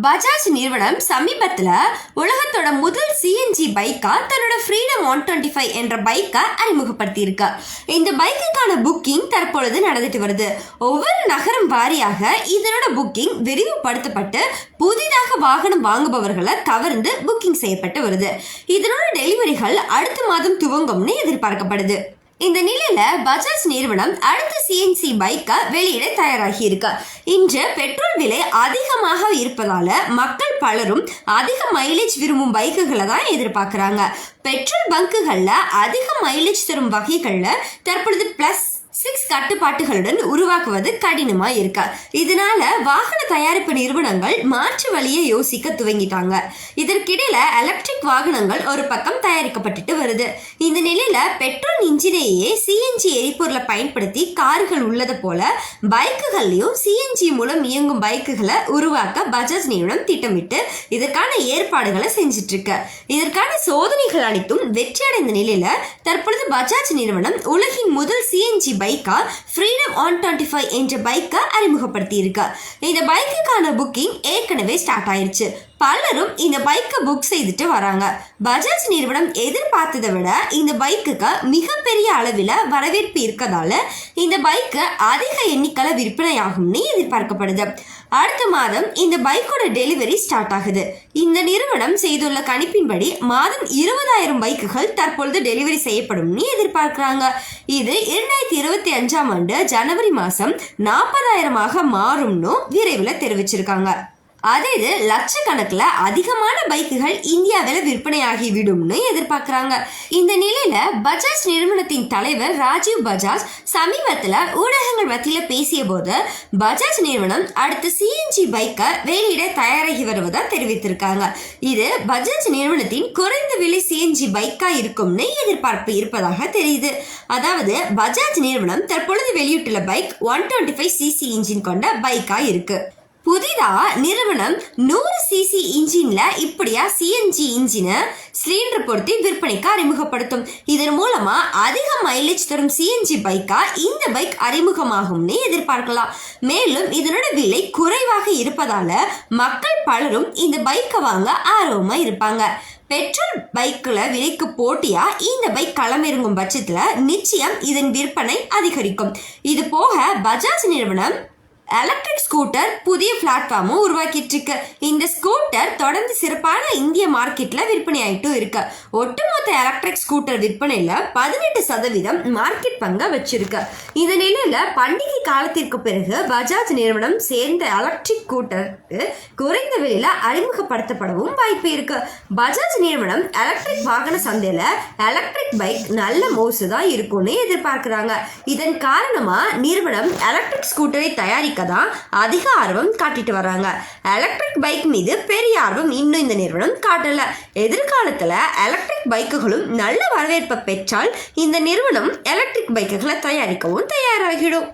பஜாஜ் நிறுவனம் சமீபத்தில் உலகத்தோட முதல் சிஎன்ஜி பைக்கா தன்னோட ஃப்ரீடம் ஒன் டுவெண்ட்டி ஃபைவ் என்ற பைக்கை அறிமுகப்படுத்தியிருக்கு. இந்த பைக்குக்கான புக்கிங் தற்பொழுது நடந்துட்டு வருது. ஒவ்வொரு நகரம் வாரியாக இதனோட புக்கிங் விரிவுபடுத்தப்பட்டு புதிதாக வாகனம் வாங்குபவர்களை கவர்ந்து புக்கிங் செய்யப்பட்டு வருது. இதனோட டெலிவரிகள் அடுத்த மாதம் துவங்கும்னு எதிர்பார்க்கப்படுது. இந்த நிலையில பஜாஜ் நிறுவனம் அடுத்த சிஎன்சி பைக்கை வெளியிட தயாராகி இருக்கு இன்று பெட்ரோல் விலை அதிகமாக இருப்பதால மக்கள் பலரும் அதிக மைலேஜ் விரும்பும் பைக்குகளை தான் எதிர்பார்க்குறாங்க. பெட்ரோல் பங்குகளில் அதிக மைலேஜ் தரும் வகைகளில் தற்பொழுது பிளஸ் சிக்ஸ் கட்டுப்பாட்டுகளுடன் உருவாக்குவது கடினமா இருக்கு? இதனால வாகன தயாரிப்பு நிறுவனங்கள் மாற்று வழியை யோசிக்க துவங்கிட்டாங்க. இதற்கிடையில எலக்ட்ரிக் வாகனங்கள் ஒரு பக்கம் தயாரிக்கப்பட்டுட்டு வருது. இந்த நிலையில பெட்ரோல் இன்ஜினையே சிஎன்ஜி எரிபொருளை பயன்படுத்தி கார்கள் உள்ளது போல பைக்குகள்லயும் சிஎன்ஜி மூலம் இயங்கும் பைக்குகளை உருவாக்க பஜாஜ் நிறுவனம் திட்டமிட்டு இதற்கான ஏற்பாடுகளை செஞ்சிட்டு இருக்கு இதற்கான சோதனைகள் அனைத்தும் வெற்றியடைந்த நிலையில தற்பொழுது பஜாஜ் நிறுவனம் உலகின் முதல் சிஎன்ஜி பைக்கா ஃப்ரீடம் ஒன் டுவெண்ட்டி ஃபைவ் என்ற பைக்கை அறிமுகப்படுத்தியிருக்கு இந்த பைக்குக்கான புக்கிங் ஏற்கனவே ஸ்டார்ட் ஆயிருச்சு. பலரும் இந்த பைக்கை புக் செய்துட்டு வராங்க. பஜாஜ் நிறுவனம் எதிர்பார்த்ததை விட இந்த பைக்குக்கு மிகப்பெரிய அளவில் வரவேற்பு இருக்கதால இந்த பைக்கு அதிக எண்ணிக்கையில் விற்பனையாகும்னு எதிர்பார்க்கப்படுது. அடுத்த மாதம் இந்த பைக்கோட டெலிவரி ஸ்டார்ட் ஆகுது. இந்த நிறுவனம் செய்துள்ள கணிப்பின்படி மாதம் இருபதாயிரம் பைக்குகள் தற்பொழுது டெலிவரி செய்யப்படும்னு எதிர்பார்க்கிறாங்க. இது இரண்டாயிரத்தி இருபத்தி அஞ்சாம் ஆண்டு ஜனவரி மாதம் நாற்பதாயிரமாக மாறும்னு விரைவில் தெரிவிச்சிருக்காங்க. அதே இது லட்சக்கணக்கில் அதிகமான பைக்குகள் இந்தியாவில் விற்பனையாகி விடும்னு எதிர்பார்க்குறாங்க. இந்த நிலையில பஜாஜ் நிறுவனத்தின் தலைவர் ராஜீவ் பஜாஜ் சமீபத்தில் ஊடகங்கள் மத்தியில் பேசிய போது பஜாஜ் நிறுவனம் அடுத்த சிஎன்ஜி பைக்கை வெளியிட தயாராகி வருவதாக தெரிவித்திருக்காங்க. இது பஜாஜ் நிறுவனத்தின் குறைந்த விலை சிஎன்ஜி பைக்காக இருக்கும்னு எதிர்பார்ப்பு இருப்பதாக தெரியுது. அதாவது பஜாஜ் நிறுவனம் தற்பொழுது வெளியிட்டுள்ள bike one twenty five CC engine கொண்ட பைக்காக இருக்குது புதிதா நிறுவனம் நூறு சிசி இன்ஜின்ல இப்படியா சிஎன்ஜி இன்ஜினை சிலிண்டர் பொருத்தி விற்பனைக்கு அறிமுகப்படுத்தும். இதன் மூலமா அதிக மைலேஜ் தரும் சிஎன்ஜி பைக்கா இந்த பைக் அறிமுகமாகும்னு எதிர்பார்க்கலாம். மேலும் இதனோட விலை குறைவாக இருப்பதால மக்கள் பலரும் இந்த பைக்கை வாங்க ஆர்வமா இருப்பாங்க. பெட்ரோல் பைக்கில் விலைக்கு போட்டியா இந்த பைக் களமிறங்கும் பட்சத்தில் நிச்சயம் இதன் விற்பனை அதிகரிக்கும். இது போக பஜாஜ் நிறுவனம் எலக்ட்ரிக் ஸ்கூட்டர் புதிய பிளாட்ஃபார்மும் உருவாக்கிட்டு இருக்கு இந்த ஸ்கூட்டர் தொடர்ந்து சிறப்பான இந்திய மார்க்கெட்ல விற்பனை ஆயிட்டும் இருக்கு. ஒட்டுமொத்த எலக்ட்ரிக் ஸ்கூட்டர் விற்பனையில பதினெட்டு சதவீதம் மார்க்கெட் பங்கை வச்சிருக்கு. இந்த நிலையில பண்டிகை காலத்திற்கு பிறகு பஜாஜ் நிறுவனம் சேர்ந்த எலக்ட்ரிக் ஸ்கூட்டருக்கு குறைந்த விலையில அறிமுகப்படுத்தப்படவும் வாய்ப்பு இருக்கு. பஜாஜ் நிறுவனம் எலக்ட்ரிக் வாகன சந்தையில எலக்ட்ரிக் பைக் நல்ல மோசுதான் இருக்கும்னு எதிர்பார்க்கிறாங்க. இதன் காரணமா நிறுவனம் எலக்ட்ரிக் ஸ்கூட்டரை தயாரிக்க தான் அதிக ஆர்வம் காட்டிட்டு வராங்க எலக்ட்ரிக் பைக் மீது பெரிய ஆர்வம் இன்னும் இந்த நிறுவனம் காட்டல. எதிர்காலத்தில் எலக்ட்ரிக் பைக்குகளும் நல்ல வரவேற்பை பெற்றால் இந்த நிறுவனம் எலக்ட்ரிக் பைக்குகளை தயாரிக்கவும் தயாராகிடும்.